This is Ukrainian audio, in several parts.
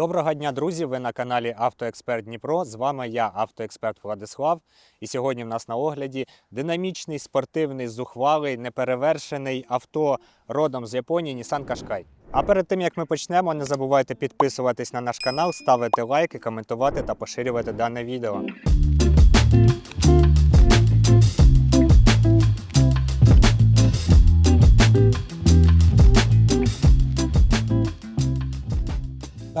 Доброго дня, друзі! Ви на каналі Автоексперт Дніпро. З вами я, автоексперт Владислав. І сьогодні в нас на огляді динамічний, спортивний, зухвалий, неперевершений авто родом з Японії Nissan Qashqai. А перед тим як ми почнемо, не забувайте підписуватись на наш канал, ставити лайки, коментувати та поширювати дане відео.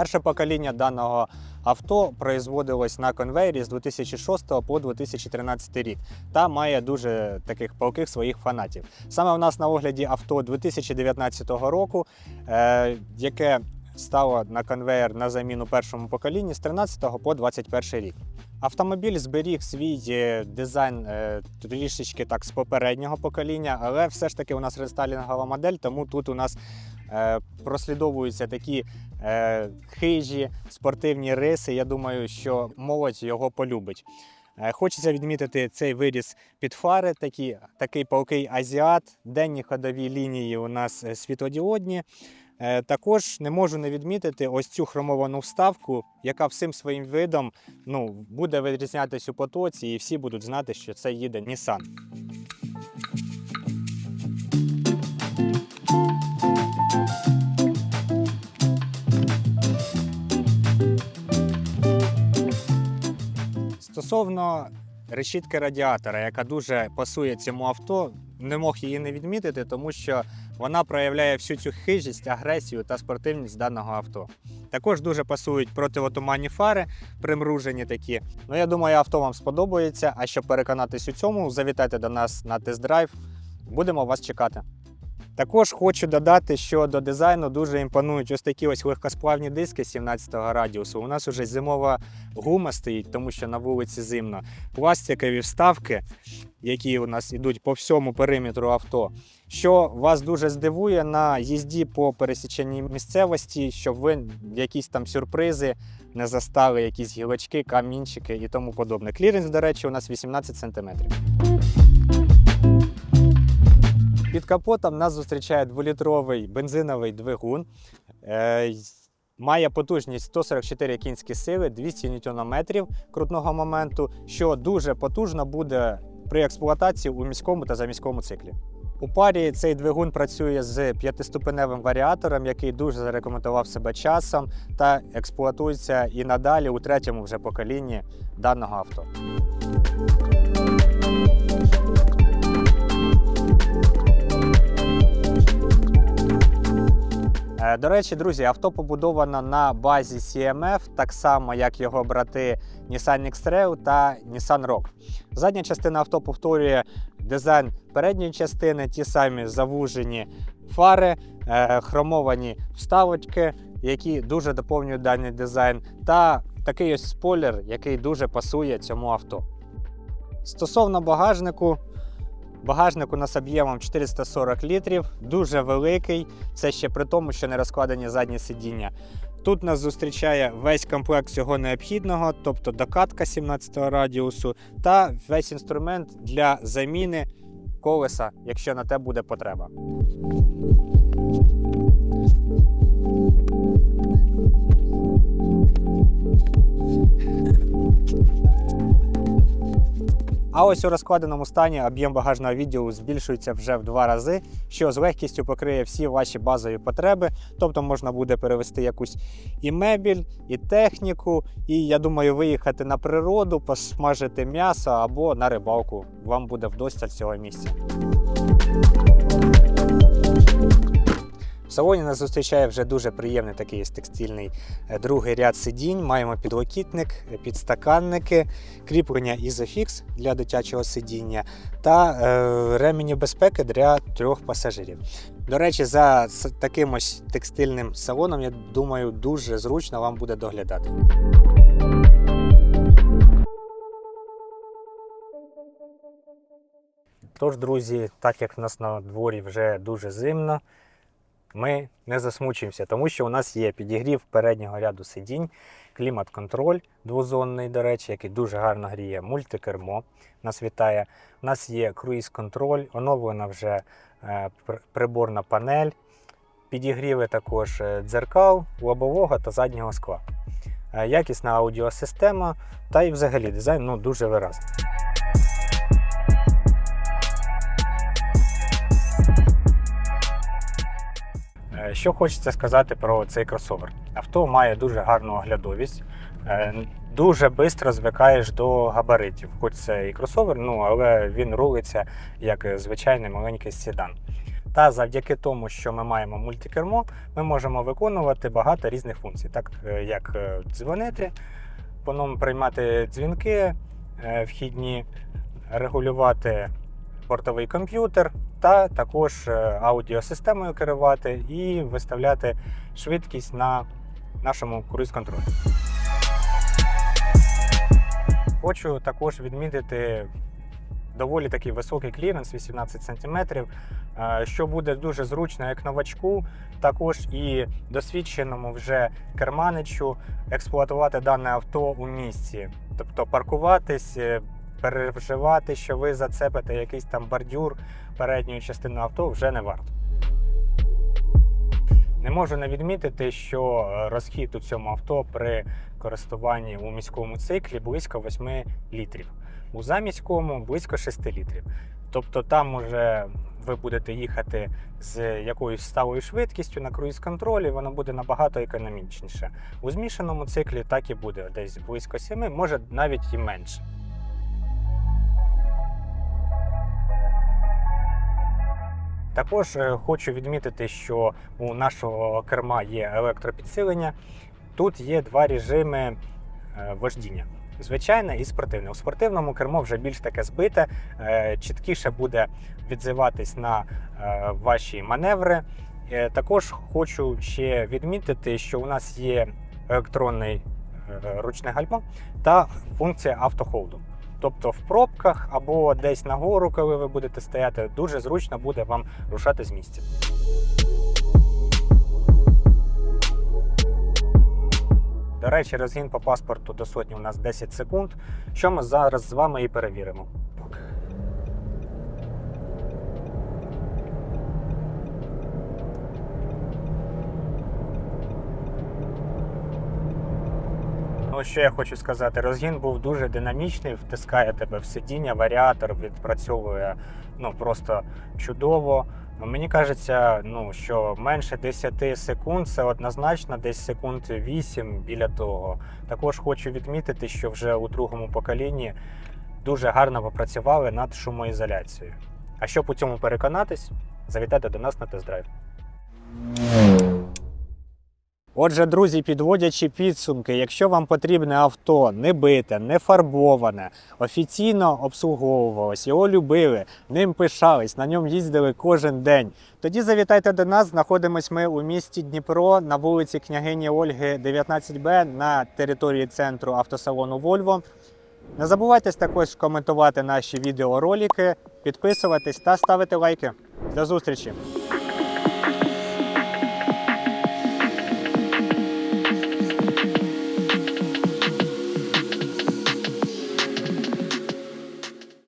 Перше покоління даного авто производилось на конвейері з 2006 по 2013 рік та має дуже таких палких своїх фанатів. Саме у нас на огляді авто 2019 року, е, яке стало на конвейер на заміну першому поколінні з 13 по 21 рік. Автомобіль зберіг свій е, дизайн е, трішечки так з попереднього покоління, але все ж таки у нас рестайлінгова модель, тому тут у нас прослідовуються такі е, хижі спортивні риси. Я думаю, що молодь його полюбить. Е, Хочеться відмітити цей виріс під фари, такі, такий палкий азіат, денні ходові лінії у нас е, світлодіодні. Е, Також не можу не відмітити ось цю хромовану вставку, яка всім своїм видом ну, буде відрізнятись у потоці, і всі будуть знати, що це їде Nissan. Стосовно решітки радіатора, яка дуже пасує цьому авто, не мог її не відмітити, тому що вона проявляє всю цю хижість, агресію та спортивність даного авто. Також дуже пасують противотуманні фари, примружені такі. Ну я думаю, авто вам сподобається. А щоб переконатись у цьому, завітайте до нас на тест-драйв. Будемо вас чекати. Також хочу додати, що до дизайну дуже імпонують ось такі ось легкосплавні диски 17-го радіусу. У нас уже зимова гума стоїть, тому що на вулиці зимно. Пластикові вставки, які у нас йдуть по всьому периметру авто. Що вас дуже здивує на їзді по пересіченій місцевості, щоб ви якісь там сюрпризи не застали, якісь гілочки, камінчики і тому подобне. Кліренс, до речі, у нас 18 см. Під капотом нас зустрічає дволітровий бензиновий двигун. Е, Має потужність 144 кінські сили, 200 Нм крутного моменту, що дуже потужно буде при експлуатації у міському та заміському циклі. У парі цей двигун працює з п'ятиступеневим варіатором, який дуже зарекомендував себе часом та експлуатується і надалі у третьому вже поколінні даного авто. До речі, друзі, авто побудовано на базі CMF, так само як його брати Nissan X-Trail та Nissan Rogue. Задня частина авто повторює дизайн передньої частини, ті самі завужені фари, е, хромовані вставочки, які дуже доповнюють даний дизайн, та такий ось спойлер, який дуже пасує цьому авто. Стосовно багажнику, Багажник у нас об'ємом 440 літрів, дуже великий. Це ще при тому, що не розкладені задні сидіння. Тут нас зустрічає весь комплект всього необхідного, тобто докатка 17 радіусу та весь інструмент для заміни колеса, якщо на те буде потреба. А ось у розкладеному стані об'єм багажного відділу збільшується вже в два рази, що з легкістю покриє всі ваші базові потреби. Тобто можна буде перевести якусь і мебіль, і техніку, і я думаю, виїхати на природу, посмажити м'ясо або на рибалку. Вам буде вдосталь цього місця. В салоні нас зустрічає вже дуже приємний такий текстильний е, другий ряд сидінь. Маємо підлокітник, е, підстаканники, кріплення Isofix для дитячого сидіння та е, ремені безпеки для трьох пасажирів. До речі, за таким ось текстильним салоном, я думаю, дуже зручно вам буде доглядати. Тож, друзі, так як в нас на дворі вже дуже зимно, ми не засмучуємося, тому що у нас є підігрів переднього ряду сидінь, клімат-контроль двозонний, до речі, який дуже гарно гріє, мультикермо нас вітає. У нас є круїз-контроль, оновлена вже е, приборна панель. підігріви також е, дзеркал, лобового та заднього скла. Е, Якісна аудіосистема та й взагалі дизайн ну, дуже виразний. Що хочеться сказати про цей кросовер? Авто має дуже гарну оглядовість, е, дуже швидко звикаєш до габаритів. Хоч це і кросовер, ну але він рулиться як е, звичайний маленький седан. Та завдяки тому, що ми маємо мультикермо, ми можемо виконувати багато різних функцій, так е, як е, дзвонити, по приймати дзвінки е, вхідні, регулювати бортовий комп'ютер та також е, аудіосистемою керувати і виставляти швидкість на нашому круїз-контролі. Хочу також відмітити доволі такий високий кліренс 18 см, що буде дуже зручно як новачку, також і досвідченому вже керманичу експлуатувати дане авто у місці. Тобто паркуватись, е, переживати, що ви зацепите якийсь там бордюр передньої частини авто вже не варто. Не можу не відмітити, що е, розхід у цьому авто при користуванні у міському циклі близько 8 літрів. У заміському близько 6 літрів. Тобто там уже ви будете їхати з якоюсь сталою швидкістю на круїз-контролі, воно буде набагато економічніше. У змішаному циклі так і буде десь близько 7, може навіть і менше. Також е, хочу відмітити, що у нашого керма є електропідсилення. Тут є два режими е, вождіння. Звичайне і спортивне. У спортивному кермо вже більш таке збите, е, чіткіше буде відзиватись на ваші маневри. Також хочу ще відмітити, що у нас є електронний ручне гальмо та функція автохолду. Тобто в пробках або десь нагору, коли ви будете стояти, дуже зручно буде вам рушати з місця. До речі, розгін по паспорту до сотні у нас 10 секунд. Що ми зараз з вами і перевіримо. Ну, що я хочу сказати, розгін був дуже динамічний, втискає тебе в сидіння, варіатор відпрацьовує ну, просто чудово. Мені кажеться, ну, що менше 10 секунд це однозначно десь секунд 8 біля того. Також хочу відмітити, що вже у другому поколінні дуже гарно попрацювали над шумоізоляцією. А щоб у цьому переконатись, завітайте до нас на тест-драйв. Отже, друзі, підводячи підсумки, якщо вам потрібне авто не бите, не фарбоване, офіційно обслуговувалось, його любили, ним пишались, на ньому їздили кожен день. Тоді завітайте до нас. Знаходимось ми у місті Дніпро на вулиці княгині Ольги, 19Б на території центру автосалону Вольво. Не забувайте також коментувати наші відеоролики, підписуватись та ставити лайки. До зустрічі!